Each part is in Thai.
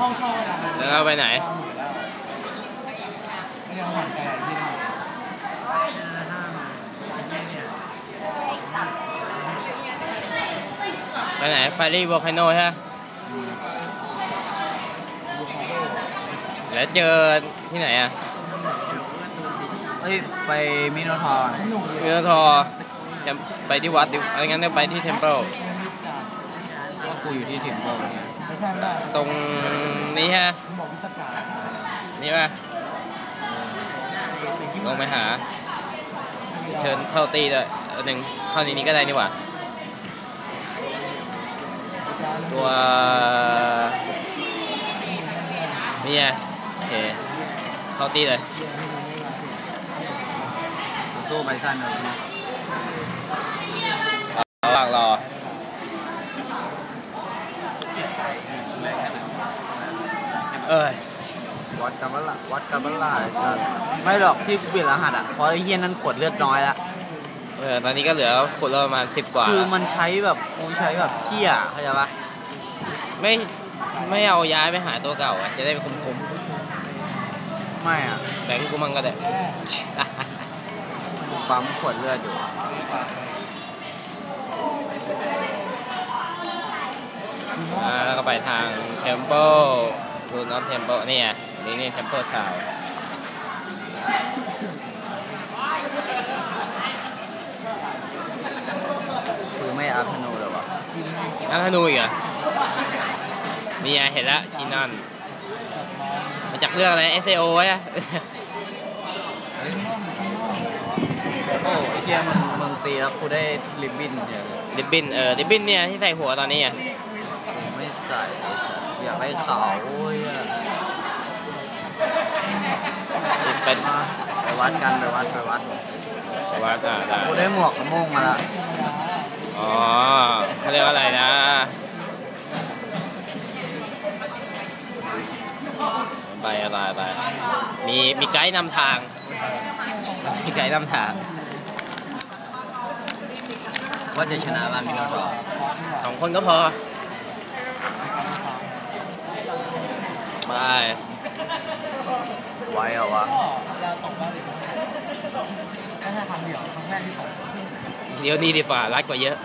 ห้องเช่านะแล้วเราไปไหน ไม่ได้เอาผ่านไปที่นั่นไปไหนไฟรี่โวลคาโนใช่ไหมแล้วเจอที่ไหนอะเอ้ยไปมิโนทอร์มิโนทอแชมไปที่วัดดิอะไรงั้นก็ไปที่เทมเพิลว่ากูอยู่ที่ถิ่นโบเนี่ยไม่ใช่ไม่ได้ ตรงนี้ฮะผมบอกวิตกานี่ป่ะลงไปหา เชิญเข้าตีด้วยเออหนึ่งเข้าในนี้ก็ได้นี่หว่า ตัวนี่ไงโอเคเข้าตีเลยกูสู้ไปสั้นเลยระหว่างรอ เอ้ยวัดกันเวลาวัดกันเวลาไอ้สัสไม่หรอกที่กูเปลี่ยนรหัสอะเพราะไอ้เฮียนั้นขวดเลือดน้อยละเออตอนนี้ก็เหลือคนละประมาณสิบกว่า คือมันใช้แบบกูใช้แบบเฮียเข้าใจปะไม่ไม่เอาย้ายไปหาตัวเก่าอะจะได้คุ้มคุ้มไม่อะๆแบงค์กูมั่งก็ได้กูปั๊มขวดเลือดอยู่อ่าแล้วก็ไปทางเทมเ l ิล รูนอฟเทมเ l ิลนี่ไงนี่นี่เทมเ l ิลทาวคือไม่อัพธนูเลยวะนักธนูอีกเหรอนี่ไงเห็นแล้วชีนอนมาจากเรื่องอะไร S A O วะเฮ้ยโอ้ไอ้เฮียมึงมึงตีแล้วกูได้ริบบิ้นเดียวเลยริบบินเออริบบินเนี่ยที่ใส่หัวตอนนี้อะกูไม่ใส่ไอ้สั สอยากได้ขาวโอ้ยอะไปมาไปวัดกันไปวัดไปวัดไปว่าอ่าได้กูได้หมวกกระโม่งมาละอ๋อเขาเรียกว่าอะไรนะไปไปไปมีมีไกด์นำทาง มีไกด์นำทาง ว่าจะชนะบ้านมิโนทอร์สองคนก็พอ ไปไว้เหรอวะก็แค่ครั้งเดียวครั้งแรกที่ตกเดี๋ยวนี้ดีฝ่ารัดกว่าเยอะ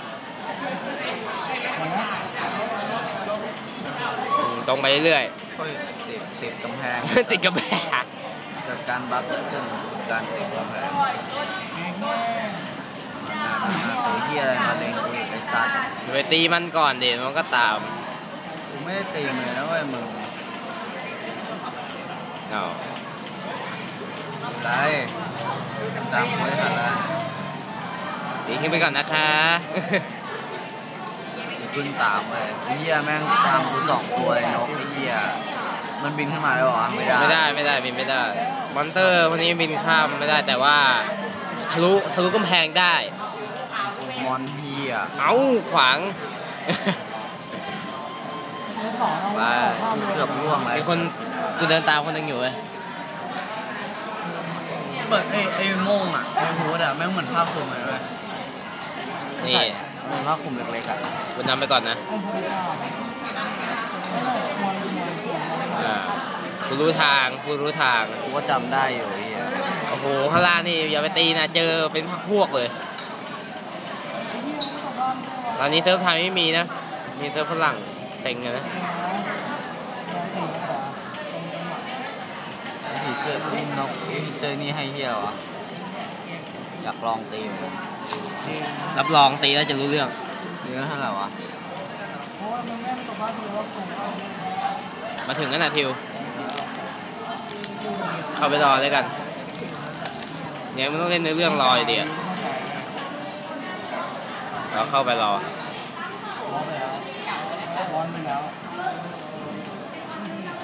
อืมตรงไปเรื่อยเฮ้ยติดติดกำแพงๆติดกับแบกเกิดการบัฟเกิดขึ้นการติดกำแพงตัวเฮียอะไรมาเล็งกูอีกไอ้สัตว์ไปตีมันก่อนเดี๋ยวมันก็ตามกูไม่ได้ตีมเลยนะเว้ยมึงเอาไรตามกูไม่ทันแล้วตีขึ้นไปก่อนนะคะกูขึ้นตามไปไอ้เฮียแม่งตามกูสองตัวไอ้นกไอ้เฮียมันบินขึ้นมาได้ปะวะไม่ได้ไม่ได้ไม่ได้บินไม่ได้ มอนเตอร์พวกนี้บินข้ามไม่ได้แต่ว่าทะลุทะลุกำแพงได้มอนเฮียเอ้าขวาง เล่นสองเอาไปข้ามเลยเกือบร่วงเลยมีคนกูเดินตามคนหนึงอยู่เลยเปิดไอ้ไอ้โม่งอะไอ้ฮูดอะแม่งเหมือนผ้าคลุมเลยเว้ยนี่ใส่เหมือนผ้าคลุมเล็กๆอะกูนำไปก่อนนะไอ้พวกนี้มวยมวยส่วนอ่ากูรู้ทางกูรู้ทางกูก็จำได้อยู่ไอ้เฮียโอ้โหข้างล่างนี่อย่าไปตีนะเจอเป็นพวกเลย ตอนนี้เซิร์ฟไทยไม่มีนะ มีเซิร์ฟฝรั่ง เซ็งเลยนะผีเสื้อนี่นกผีเสื้อนี่ให้เฮียเหรอวะอยากลองตีเหมือนกันรับรองตีแล้วจะรู้เรื่องเนื้อเท่าไหร่วะมาถึงกันนะทิว เข้าไปรอเลยกันเนี่ยมันต้องเล่นในเรื่องรออยู่ดีอะเราเข้าไปรอ ร้อนไปแล้วร้อนไปแล้ว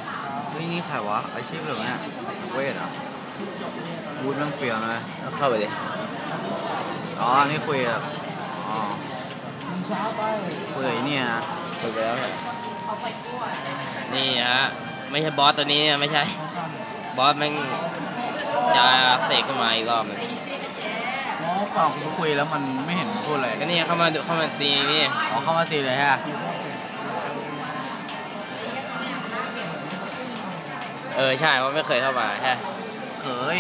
เฮ้ยนี่ใครวะอาชีพเหรือเนี่ยเวทเหรอะบูธแม่งเฟียวนะเว้ยเราเข้าไปดิอ๋อนี่คุยกับอ๋อมึงช้าไปคุยกับไอ้เนี่ยนะคุยไปแล้วเนี่ยนี่ฮะไม่ใช่บอสตัวนี้เนี่ยไม่ใช่ บอสแม่งจะเสกขึ้นมาอีกรอบหนึงอ๋อกูคุยแล้วมันไม่เห็นพูดอะไรก็นี่เข้ามาดูเข้ามาตีนี่อ๋อเข้ามาตีเลยฮะ ออใช่ว่าไม่เคยเข้ามาใช่เคย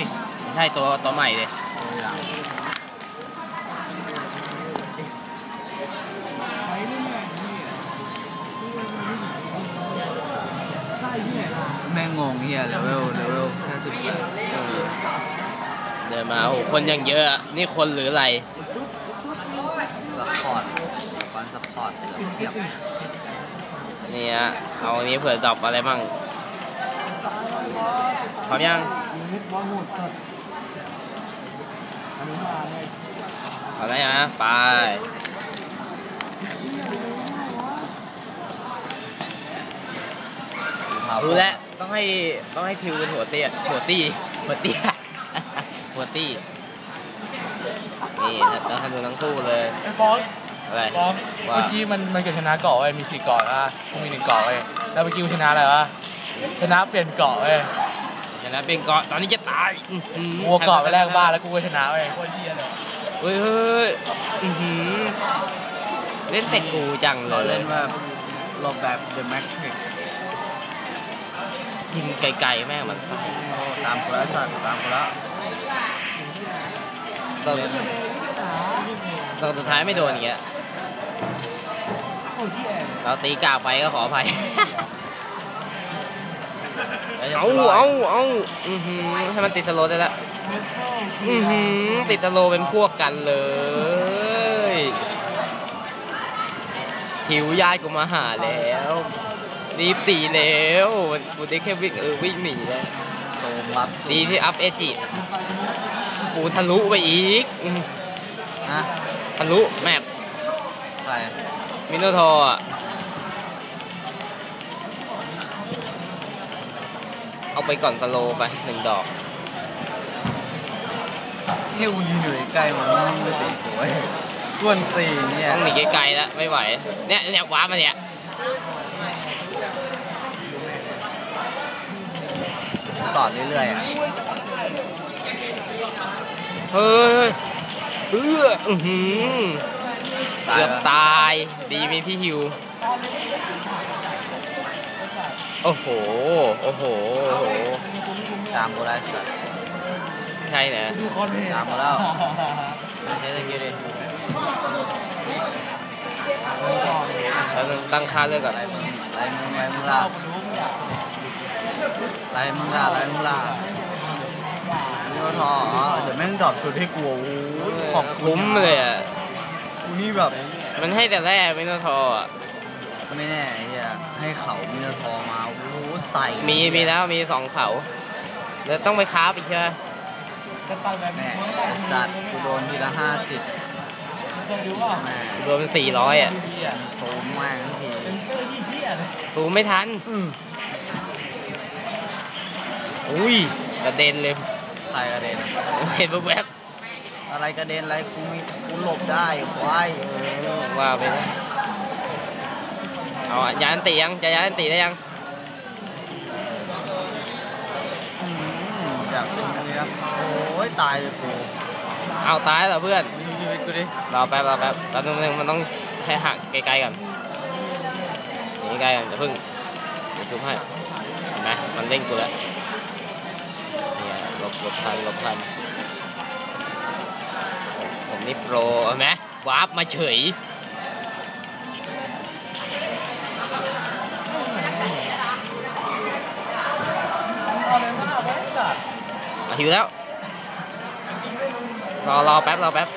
ใช่ตัวตัวใหม่เลยตัวอย่างไปเรื่อยๆนี่ใช่ที่ไหนล่ะแม่งงงเฮียเลเวลเลเวลแค่สิบแปดเออเดินมาโอ้โหคนยังเยอะอะ นี่คนหรืออะไรซัพพอร์ตก่อนซัพพอร์ตเพียบนี่ฮะเอาอันนี้เผื่อดรอปอะไรมั่ง พร้อมยังยิงนิดบอลหมดสดอันนี้มาเลยเอาอะไรฮะไปรู้แล้วต้องให้ต้องให้ทิวเป็นหัวเตี้ยหัวตี้หัวเตี้ยหัวตี้นี่ต้องให้ดูทั้งคู่เลยไอ้ฟอนอะไรฟอนว่าเมื่อกี้มันมันเกิดชนะเกาะเว้ยมีสี่เกาะนะกูมีหนึ่งเกาะเว้ยแล้วเมื่อกี้กูชนะอะไรวะ ชนะเปลี่ยนเกาะเว้ยชนะเป็นเกาะตอนนี้จะตายอื้อหือกูเอาเกาะไปแลกบ้านแล้วกูก็ชนะเว้ยโคตรเฮียเลยเฮ้ยเฮ้ยอื้อหือเล่นแต่กูจังเลเขายเล่นแบบหลบแบบ The Matrix ยิงไกลๆแม่งมันไส้ตามกูแล้วสัตว์ตามกูแล้วตอนตอนสุดท้ายไม่โดนอย่างเงี้ยโอ้ยที่แอบเราตีกากไปก็ขออภัยแล้วจะ เอากูรดเอาเอาอือหือให้มันติดสโลว์ได้แล้วเมทัลอือหือติดสโลว์เป็นพวกกันเลยทิวญาติกูมาหาแล้วรีบตีแล้วกูได้แค่วิ่งเออวิ่งหนีแล้วโซมรับดีที่อัพเอจิกูทะลุไปอีกอืมฮะทะลุแมปใครมิโนทอร์ เอาไปก่อนสโลว์ไปหนึ่งดอกเนี่ยกูยืนอยู่ใกล้ๆมันไม่ไปตีกูเว้ยกวนตีนเนี่ยต้องหนีไกลๆแล้วไม่ไหว เนี่ยเนี่ยว้ามาเนี่ยต่อเรื่อยๆอะ เฮ้ยเอื้ออื้อหือตายเกือบปะตาย ดีมีพี่ฮิว โอ้โห โอ้โห โอ้โห ตามกูแล้วสัตว์ใช่นะดูคอนเทนต์ตามมาแล้วไม่ใช่สกิลดิแล้วตั้งค่าเลือกก่อนไล่มึงไล่มึงไล่มึงล่าไล่มึงล่าไล่มึงล่านี่ก็ทออ๋อเดี๋ยวแม่งดรอปชุดให้กูโอ้โหขอบคุณคุ้มเลยอะกูนี่แบบ มันให้แต่แรกมิโนทอร์อะไม่แน่ไอ้เฮีย ให้เขามินาทอมาโอ้โหใส่มีมีแล้วมีสองเขาแล้วต้องไปคราฟอีกใช่ไหมจะฟังแบบแม่ไอ้สัตว์กูโดนทีละห้าสิบเคยดูว่าแม่รวมเป็นสี่ร้อยอะดีอะโซมแม่งทีเป็นเสื้อที่เที่ยเลยซูมไม่ทันอืออุ้ยกระเด็นเลยใครกระเด็น เห็นแวบอะไรกระเด็นอะไรกูมีกูหลบได้ควาย ๆว่าไปนะ เอาอะยานตียังจะยานตีได้ยังอืมอยากซื้อตรงนี้นะโอ้ยตายเลยกูเอาตายแล้วเพื่อนดูชีวิตกูดิรอแป๊บรอแป๊บแป๊บนึงมันต้องให้ห่างไกลๆก่อนหนีไกลก่อนจะพึ่งเดี๋ยวซูมให้เห็นไหมมันเร่งกูแล้วเนี่ยหลบหลบทันหลบทันผมผมนี่โปรเห็นไหมวาร์ปมาเฉย อาเลยมากไว้สัตว์อะหิวแล้ว รอรอแป๊บรอแป๊บ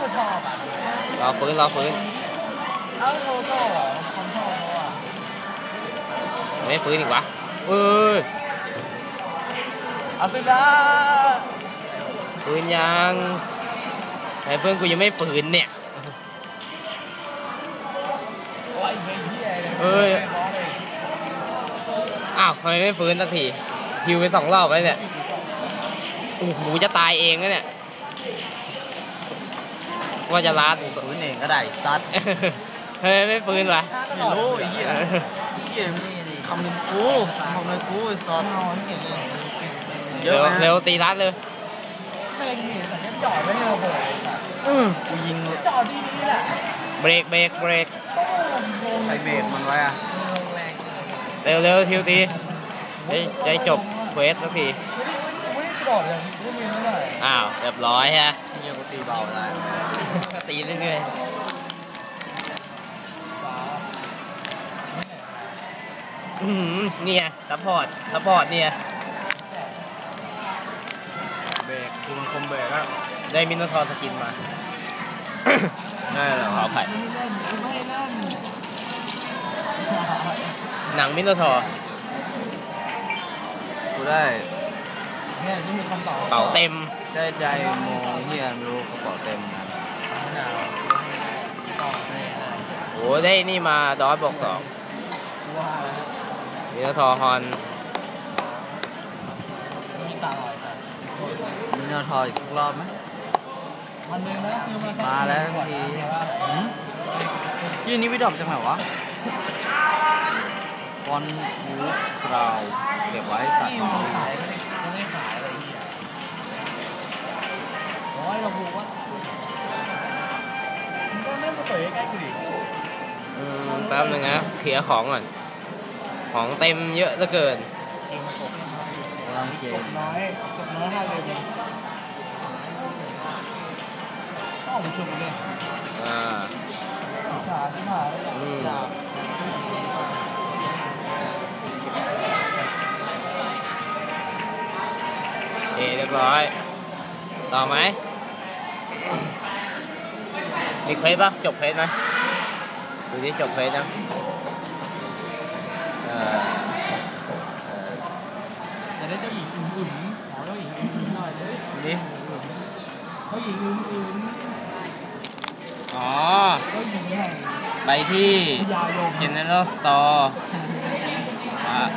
ก็ชอบอะรอฟื้นรอฟื้นเอาโลโก้เหรอความชอบเขาอะไม่ฟื้นอีกวะเอ้ยอาซึดาฟื้นยังไอ้เพื่อนกูยังไม่ฟื้นเนี่ยโอ้ยเหี้ยเลยเอ้ยอ้าวทำไมไม่ฟื้นสักที ฮิวไปสองรอบแล้วเนี่ยโอ้โหจะตายเองแล้วเนี่ย ว่าจะลาดฟื้นเองก็ได้ซัดเฮ้ยไม่ฟื้นวะไม่รู้ไอ้เหี้ยเหี้ยคำนึงกูคำนึงกูไอ้สัตว์นอนเห็นเลยเยเร็อะวไหมเร็วตีรัดเลยไม่เห็นแต่จอดไม่เร็วเลยอือกูยิงจอดดีนี่แหละเบรกเบรกเบรกโต้งใครเบรกมันไว้อะแรงเร็วเร็วทิวตีได้ได้จบ เควสสักทีไม่ได้กระโดดอย่างนี้ก็มีไม่ได้อ้าวเรียบร้อยฮะเฮียกูตีเบาได้ก็ตีเรื่อยสาๆอื้อหือเนี่ยซัพพอร์ตซัพพอร์ตเนี่ยเบรกกูมันคมเบรกอะได้มินโนทอร์สกินมาได้เหรอขออภัยไม่เล่นไม่เล่นหนังมินโนทอร์ กูได้เนี่ยที่มีคำตอบเป่าเต็มได้ไดโมเฮียไม่รู้กระเป๋าเต็มนะมะนาวตอบเลยโอ้ได้นี่มาดอสบวกสองว่ามินโนทอร์ฮอนมีตาลอยแต่มีนาทออีกสักรอบไหมมันนึงนะคือมันมาแล้วทันทียี่นี้วิดอปจากไหนวะฟ อนวูคราวเก็บไว้สัตว์ที่มันขายไม่ได้ไม่ได้ขายอะไรเงี้ยร้อยเราบอกว่ามันก็ไม่มาเปิดใกล้ๆกูดิอืมแป๊บนึงนะเคลียร์ของก่อน ของเต็มเยอะเหลือเกินเกมกบกำลังเกกมบน้อยกบน้อยห้าเลยเองต้องผมชวนไปเลยอ่าชาที่มาเลยอืมอยาก เอเรียบร้อย ต่อไหม มีเควสปะจบเควสไหมดูที่จบเควสนะเออเอ่อแต่ได้เจ้าหญิงอุ่นๆขอเจ้าหญิงอุ่นๆหน่อยเลยดูดิเจ้าหญิงอุ่นอ๋อ เจ้าหญิงแห่งไปที่ General Store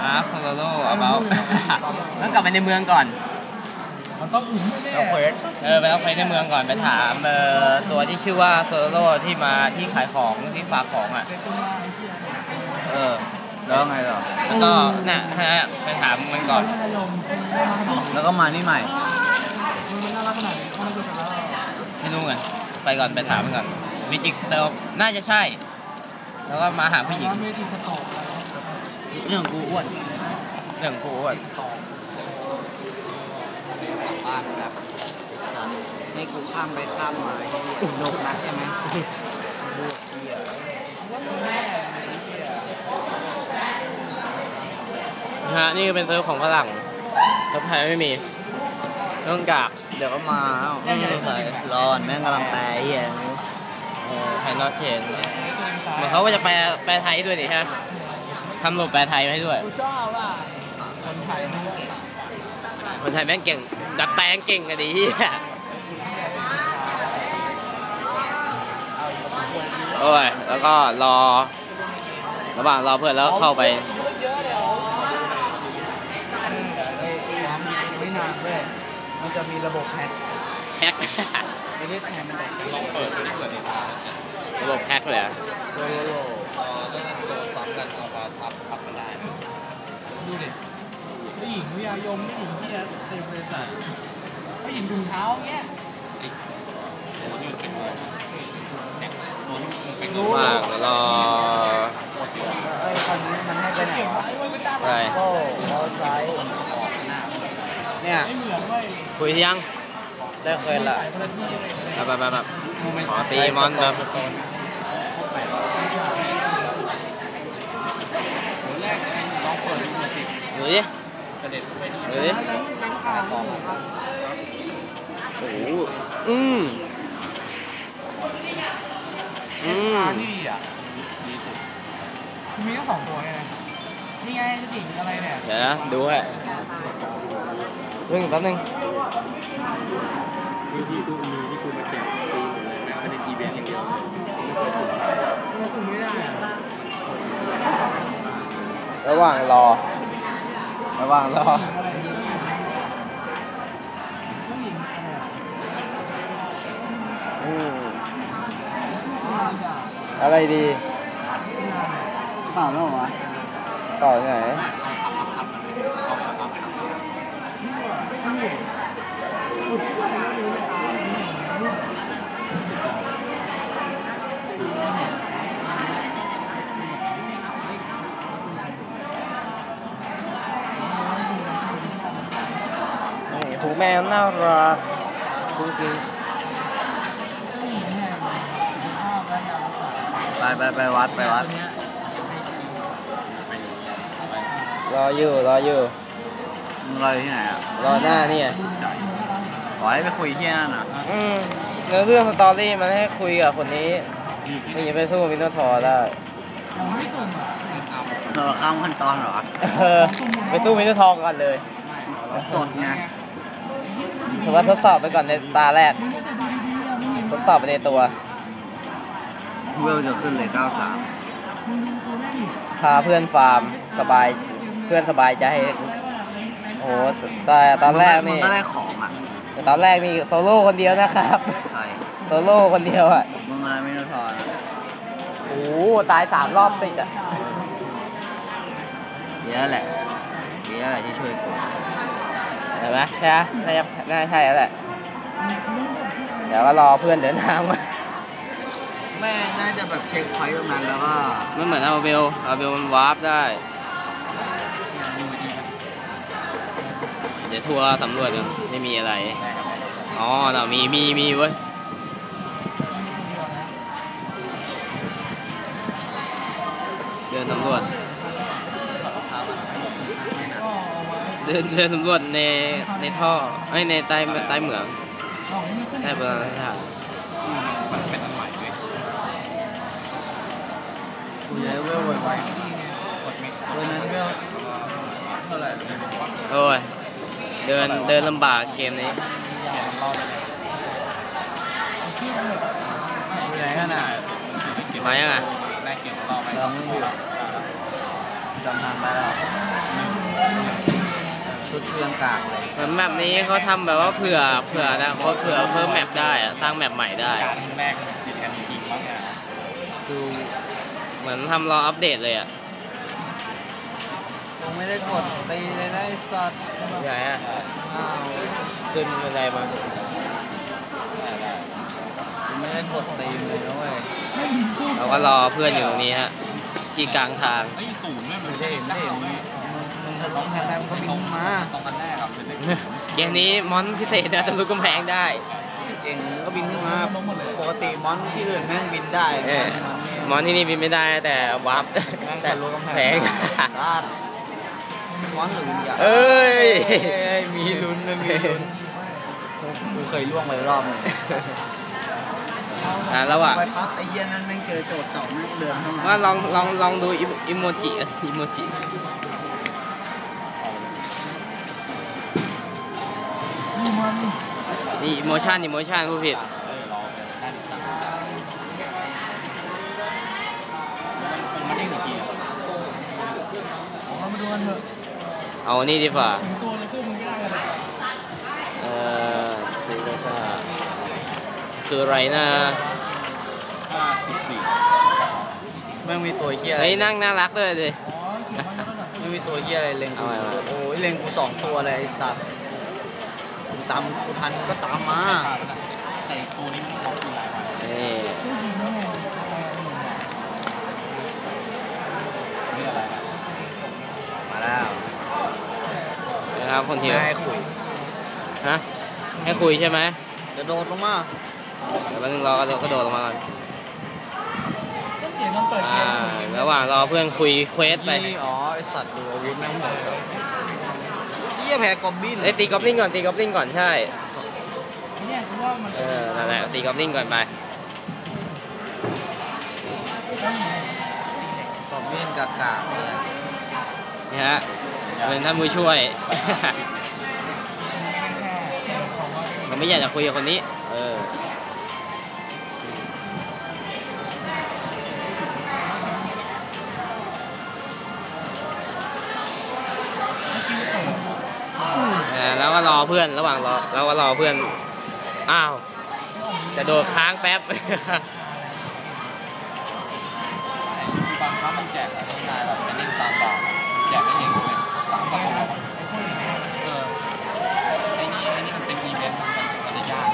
อ่าอาร์ฟโซโล่เอาเบาต้องกลับไปในเมืองก่อนมันต้องอุ่นแน่เอาเควสเออไปต้องไปในเมืองก่อนไปถามเอ่อตัวที่ชื่อว่าโซโล่ที่มาที่ขายของที่ฝากของอะเป็นตัวมาไอ้เหี้ยเออแล้วไงต่อแล้วก็น่ะฮะไปถามมันก่อนพญายมน่ารักขนาดนี้แล้วก็มานี่ใหม่มันน่ารักขนาดนี้เขาไม่รู้จักแล้วไม่รู้ไงไปก่อนไปถามมันก่อนวิจิกเตอร์น่าจะใช่ แล้วก็มาหาผู้หญิงร้าน เมจิกสตอกอะไรนะเรื่องกูอ้วนเรื่องกูอ้วนตอกกลับบ้านแบบไอ้สัตว์ให้กูข้ามไปข้ามมาไอ้เหี้ยนกนักใช่ไหมพวกเหี้ยนะฮะนี่ก็เป็นเซิร์ฟของฝรั่งเซิร์ฟไทยไม่มีต้องกากเดี๋ยวก็มาเอ้าไม่ได้ใส่รอนแม่งกำลังแปลไอ้เหี้ยเออไทยนอตเชนเหมือนเขาว่าจะแปลแปลไทยด้วยดิฮะ ทำรูปแปลไทยให้ด้วย กูชอบอะคนไทยแม่งเก่งคนไทยแม่งเก่ง ดัดแปลงเก่งกันดีเฮียโอ้ย แล้วก็รอ ระหว่างรอเพื่อนแล้วเข้าไป เอ้ยซ้อมไม่นานเว้ยมันจะมีระบบแฮกแฮก ไม่ได้แฮกมันแต่ลองเปิดดูดิเปิดในตาระบบแฮกเลยเหรอโซโลโลตัวซ้อม กันเอามาทับทับกันได้ดูดิผู้หญิงวิทยายมผู้หญิงที่เต็มบริษัทผู้หญิงถุงเท้าเงี้ยว่างแล้วรอเอ้ยตอนนี้มันให้ไปไหนวะไว้ไว้ไม่ได้ใช้เนี่ยไม่เหมือนเว้ยคุยยังได้เคยละใส่คนละแบบแบบแบบขอตีมอนแบบ ดูดิกระเด็นไปดูดิเป็นข่าวของโอ้โหอืมอืมที่ดีอะมีแค่สองตัวไงนี่ไงสติอะไรเนี่ยเดี๋ยวนะดูให้เรื่องแป๊บนึงที่ที่ตู้มีที่กูมาแจกฟรีหมดเลยแม้ว่าเป็นอีเวนต์อย่างเดียวไม่เคยซื้อทำไมคุณไม่ได้อะ ระหว่างรอ ระหว่างรออะไรผู้หญิงเอออืมอะไรดีเปล่าไม่หรอวะต่อที่ไหน น่ารักจริงไปไปไปวัดไปวัดๆรออยู่รออยู่ มึงรออยู่ที่ไหนอะรอหน้าเนี่ยขอให้ไปคุยที่นั่นอะอืมเนื้อเรื่องสตอรี่มันให้คุยกับคนนี้นี่จะไปสู้มินโนทอร์ได้เธอข้ามขั้นตอนเหรอ เออ ไปสู้มินโนทอร์ก่อนเลย สดไง ถือว่าทดสอบไปก่อนในตาแรก ทดสอบไปในตัว เวลจะขึ้นเลย 93 พาเพื่อนฟาร์มสบายเพื่อนสบายใจโอ้โหแต่ตอนแรกมึนี่งก็ได้ของอะแต่ตอนแรกนี่โซโล่คนเดียวนะครับใครโซโล่คนเดียวอะมึงอะไรไม่รู้ทอนอะโอ้โหตายสามรอบติดอะ เยอะแหละเยอะแหละที่ช่วยกูเห็นไหมใช่ไหมน่าจะน่าใช่แล้วแหละเดี๋ยวก็รอเพื่อนเดินทางมาแม่งน่าจะแบบเช็คพอยต์ตรงนั้นแล้วก็มันเหมือนเอาเบลเอาเบลมันวาร์ปได้ เดี๋ยวทัวร์สำรวจกันไม่มีอะไร อ๋อเรามีมีมีเว้ยเดินสำรวจ เดินเดินสำรวจในในท่อไอ้ยในใต้ใต้เหมืองใต้โบราณสถานกูจะได้เวลไวๆวันนั้นเวลเท่าไหร่รู้ไหมโอ้ยเดินเดินลำบากเกมนี้อยู่ไหนกันอะมายังอะเราไม่อยู่จำทางได้แล้ว ชุดเครื่องกากเลยเหมือนแมปนี้เขาทำแบบว่าเผื่อเผื่อนะเขาเผื่อเพิ่มแมปได้อะสร้างแมปใหม่ได้แรกจิตกันจริงมั้งเนี่ยคือเหมือนทำรออัปเดตเลยอะกูไม่ได้กดตีเลยนะไอ้สัตว์ใหญ่อะอ้าวขึ้นบันไดมากูไม่ได้กดตีมเลยนะเว้ยเราก็รอเพื่อนอยู่ตรงนี้ฮะที่กลางทาง ไอ้ศูนย์เนี่ยมันไม่ได้เห็นไม่ได้เห็น มึงมึงทะลุกำแพงได้มึงก็บินขึ้นมาตรงกันแรกครับเป็นเลขเกมนี้มอนพิเศษนะทะลุกำแพงได้เก่งมึงก็บินขึ้นมาปกติมอนที่อื่นแม่งบินได้เออมอนเนี่ยมอนที่นี่บินไม่ได้แต่วาร์ปแม่งแต่ทะลุกำแพแพงงสัตว์มอนหรืออย่าเอ้ยมีลุ้นนะมีลุ้นกูเคยล่วงไปรอบหนึงอะระหว่างไปปั๊บไอ้เหี้ยนั่นแม่งเจอโจทย์เก่าแม่งเดินเข้ามาว่าลองลองลองดูอิโมอิโมจิอะอิโมจิ นี่อิโมชันอิโมชันผู้ผิดมันไม่ได้หนึ่งทีอะเรามาดูกันเถอะเอานี่ดีกว่าถึงตัวเลยสู้มึงไม่ได้กันเลยเอ่อซิลซ่าคืออะไรนะห้าสิบสี่แม่งมีตัวเหี้ยอะไรเฮ้ยนั่งน่ารักด้วยดิไม่มีตัวเหี้ยอะไรเล็งกูเอาไว้เอาไว้โอ้ยเล็งกูสองตัวเลยไอ้สัตว์กู ตามกูทันกูก็ตามมาแต่ตัวนี้มันของปีหลายวันนี่นี่อะไรนะมาแล้วนะครับคนทีไม่ให้คุยฮะให้คุยใช่ไหมจะโดดลงมาเดี๋ยวแป๊บนึงรอกระโดดกระโดดลงมาก่อนเสียงมันเปิดเกอ่ามระหว่างรอเพื่อนคุยเควสไปยี่อ๋อไอสัตว์ดูอาวุธแม่งเหมือนจะ เหี้ยแพ้กอบบินเอ้ยตีกอบลิงก่อนตีกอบลิงก่อนใช่เนี่ยกูว่ามันเออนั่นแหละตีกอบลิงก่อนไปกอบบินกากาเลยนี่ฮะเป็นท่านผู้ช่วย มันไม่อยากจะคุยกับคนนี้ เออเอ เพื่อนระหว่างรอแล้วก็รอเพื่อน อ้าว จะโดดค้างแป๊บ บางครั้งมันแจกอะไรง่ายแบบไปเล่นตามบ่าแจกไม่เองเลยสามประตูเออไอ้นี่ไอ้นี่มันเป็นอีเวนต์มันจะยาก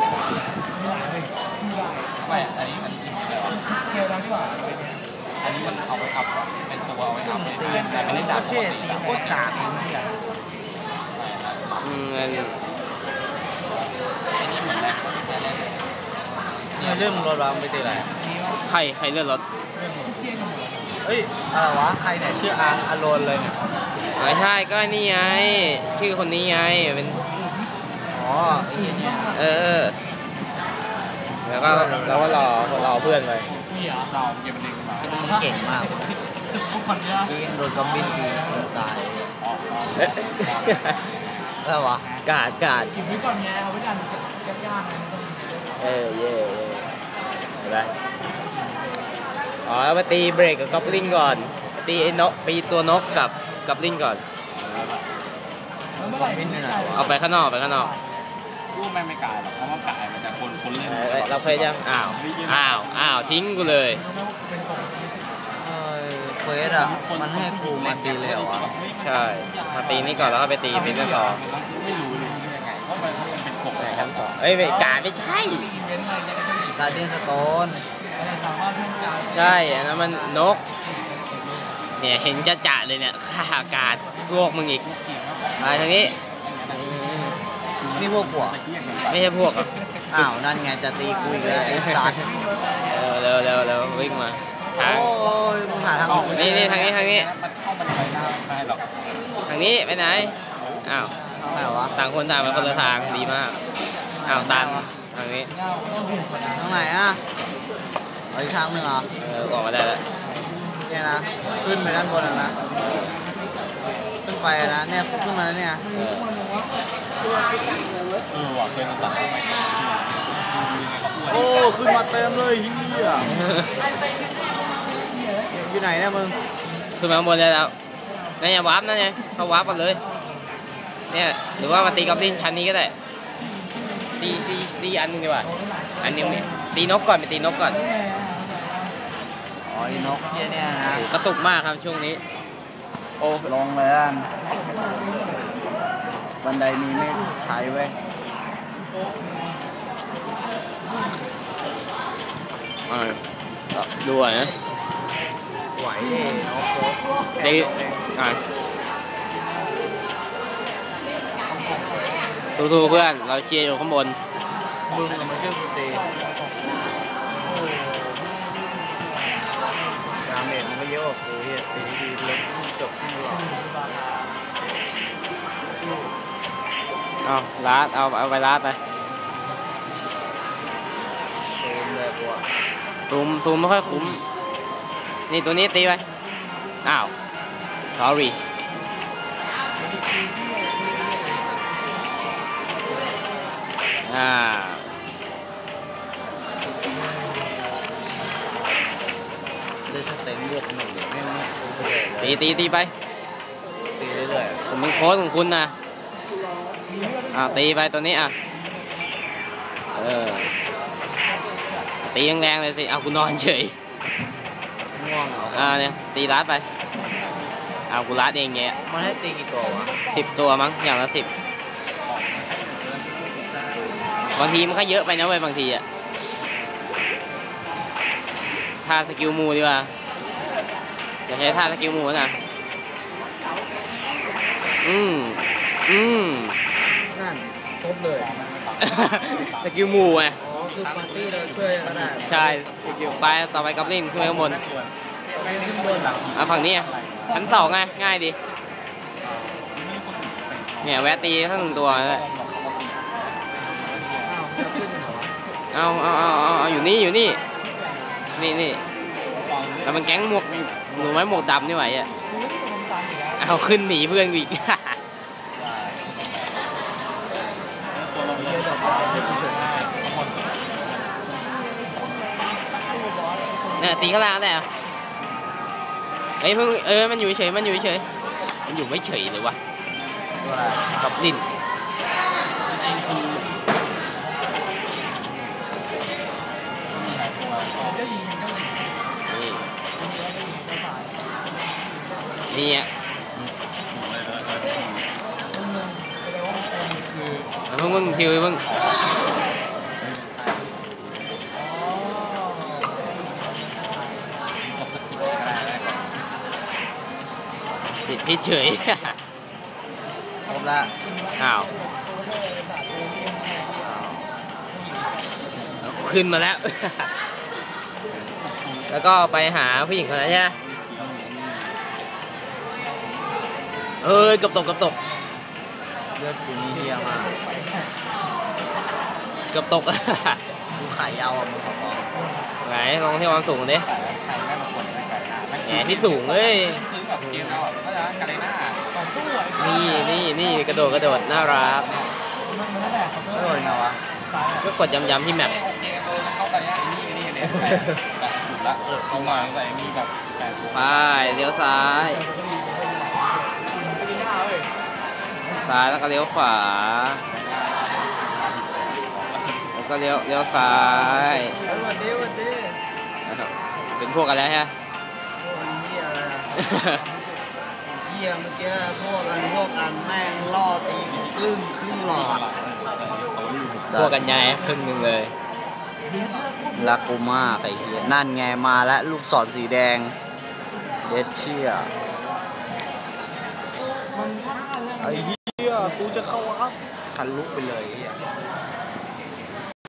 ไม่อันนี้มันอะไรวะเกลียวดังดีกว่าอันนี้มันเอาไว้อัพเป็นตัวเอาไว้อัพตีแต่ไม่ได้โคด่าตรเท่ตีโคตรกากเลยเนี่ย อืมอัน เนี่ยเรื่องมึงรถวะมึงไปตีอะไรใครใครเลื่อนรถเฮ้ยอะไรวะใครเนี่ยชื่ออาร์อารอนเลยเนี่ยไม่ใช่ก็นี่ไง ชื่อคนนี้ไงเป็นอ๋อไอ้เหี้ยเนี่ยเออ แล้วก็เราก็รอรอเพื่อนไปนี่เหรอเราเกมมันเองมาคิดว่ามึงเก่งมากที่โดนกอบบินกูตายอ๋ออ๋อเอ๊ะอะไรวะกาดกาดกินไว้ก่อนไงเอาไว้กันยากๆไงเออเย่เย่เห็ นไหมอ๋อแล้วไปตีเบรกกับกอบลิงก่อน ตีไอ้นกตีตัวนกกับกอบลิงก่อนกอบบินอยู่ไหนวะเอาไปข้างนอกไปข้างนอกกูไม่ไม่กายหรอกเพราะว่ากายมันจะคนคนเล่นเออเราเคยยังอ้าวอ้าวอ้าวทิ้งกูเลยเอ้ยเควสอะมันให้กูมาตีเลยเหรอวะใช่มาตีนี่ก่อนแล้วก็ไปตีฟิกเกอร์สองไม่รู้เลยยังไงเพราะมันเป็นปกไหนขั้นสองเอ้ยไม่การไม่ใช่ การเดียนสโตนใช่อันนั้นมันนก เนี่ยเห็นจะจะเลยเนี่ยฆ่าอากาศพวกมึงอีกมาทางนี้อืมนี่พวกกูเหรอไม่ใช่พวกอะอ้าว นั่นไงจะตีกูอีกแล้วไอ้สัตว์เร็วเร็วเร็วเร็ววิ่งมาทางโอ้ยมึงหาทางออกนี่นี่ทางนี้ทางนี้มันเข้ามาในใบหน้าไม่ได้หรอกทางนี้ไปไหนอ้าวทางไหนวะต่างคนต่างไปคนละทางดีมากอ้าวตัน ทางนี้ทางไหนอะเอาอีกทางหนึ่งเหรอเออออกมาได้แล้วเนี่ยนะ ขึ้นไปด้านบนแล้วนะ ขึ้นไปอะนะ เนี่ยขึ้นมาแล้วเนี่ยเออเออว่ะเคยโดนตัดเข้าไปโอ้ขึ้นมาเต็มเลยเฮียอยู่ไหนเนี่ยมึง ขึ้นมาข้างบนได้แล้วนั่นไงวาร์ปนั่นไงเขาวาร์ปกันเลย เนี่ยหรือว่ามาตีกับลินชั้นนี้ก็ได้ ตีตีตีอันหนึงดีกว่า อันหนึงเนี่ยตีนกก่อนไปตีนกก่อนอ๋อไอ้นกเฮียเนี่ยนะกระตุกมากครับช่วงนี้ โอ้ลงเลยอันบันไดมีไม่ใช้เว้ยอ่าดูอะนะไหวดินกโป๊ะแค่ตีจบเอง อะทูๆเพื่อน เราเชียร์อยู่ข้างบน มึงอะมาช่วยกูตีดาเมจมันก็เยอะกว่ากูเฮียตีดีเล็กจบที่หลอกเอาลาดเอาเอาไปลาดไปซูมเลยกูอะซูมซูมไม่ค่อยคุ้ม นี่ตัวนี้ตีไป อ้าว sorry อ่าได้สเต็งบวกหนึ่งไม่ไม่กูไปเลยตีตีตีไป ตีเรื่อยผมเป็นโค้ชของคุณนะอ่าตีไปตัวนี้อะ เออ ตีแรงๆเลยสิ เอากูนอนเฉยๆง่วงเหรออ่าเนี่ย ตีรัดไป เอากูรัดเองเนี่ยมันให้ตีกี่ตัววะสิบตัวมั้ง อย่างละสิบ บางทีมันก็เยอะไปนะเว้ยบางทีอะท่าสกิลมูดีกว่าจะใช้ท่าสกิลมูนะอืมอืมนั่นครบเลยสกิลมูไงอ๋อคือปาร์ตี้เราช่วยก็ได้ใช่สกิลไปต่อไปกับลินขึ้นไปข้างบนไปขึ้นบนเหรออะฝั่งนี้อะชั้นสองไงง่ายดีเนี่ยแวะตีทั้งหนึ่งตัวเลยอ้าวจะขึ้น เหรอวะเอาเอาเอาเอาเอาอยู่นี่อยู่นี่ นี่นี่แล้วมันแก๊งหมวกหนูไม้หมวกดำนี่ไหวอะเอาขึ้นหนีเพื่อนกูอีกเนี่ยตีข้างล่างได้เหรอเฮ้ยเพิ่งเออมันอยู่เฉยมันอยู่เฉยมันอยู่ไม่เฉยเลยวะตัวอะไรกับดิน นี่นี่อะเพิ่งเพิ่งทิวเพิ่งผิดผิดเฉยครบแล้วอ้าวขึ้นมาแล้ว แล้วก็ไปหาผู้หญิงคนนั้นใช่ไหม เอ้ยเกับตกเกับตกเลือดกูนี่เฮียมากเกับตกกูขายยาวอะมึงขอบอกไหนลองที่ความสูงดิใครแม่งมาคนไม่ไกลหน้าแม่งแหมที่สูงเอ้ยคือแบบเกมแล้วอะก็จะกาเลน่าสองตู้อะนี่นี่นี่กระโดดกระโดดน่ารักไม่โดนไงวะก็กดย้ำๆที่แมปโอเคเออมันเข้าไปอะไอ้นี่ไอ้นี่เนี่ยแบบสุดละเออเข้ามาแต่มีแบบแต่ตัวไปเลี้ยวซ้าย ซ้ายแล้วก็เลี้ยวขวา แล้วก็เลี้ยวเลี้ยวซ้ายเฮ้ยวันนี้วันนี้เป็นพวกกันแล้วใช่ไหมวันเฮียอะไรอะเฮียเมื่อกี้พวกกันพวกกันแม่งล่อตีกูครึ่งครึ่งหลอดพวกกันยายครึ่งหนึ่งเลยรักกูมากไอ้เฮียนั่นไงมาแล้วลูกศรสีแดงเด็ดเชี่ยไอ้เฮีย กูจะเข้าครับทันลุกไปเลยไอ้เฮีย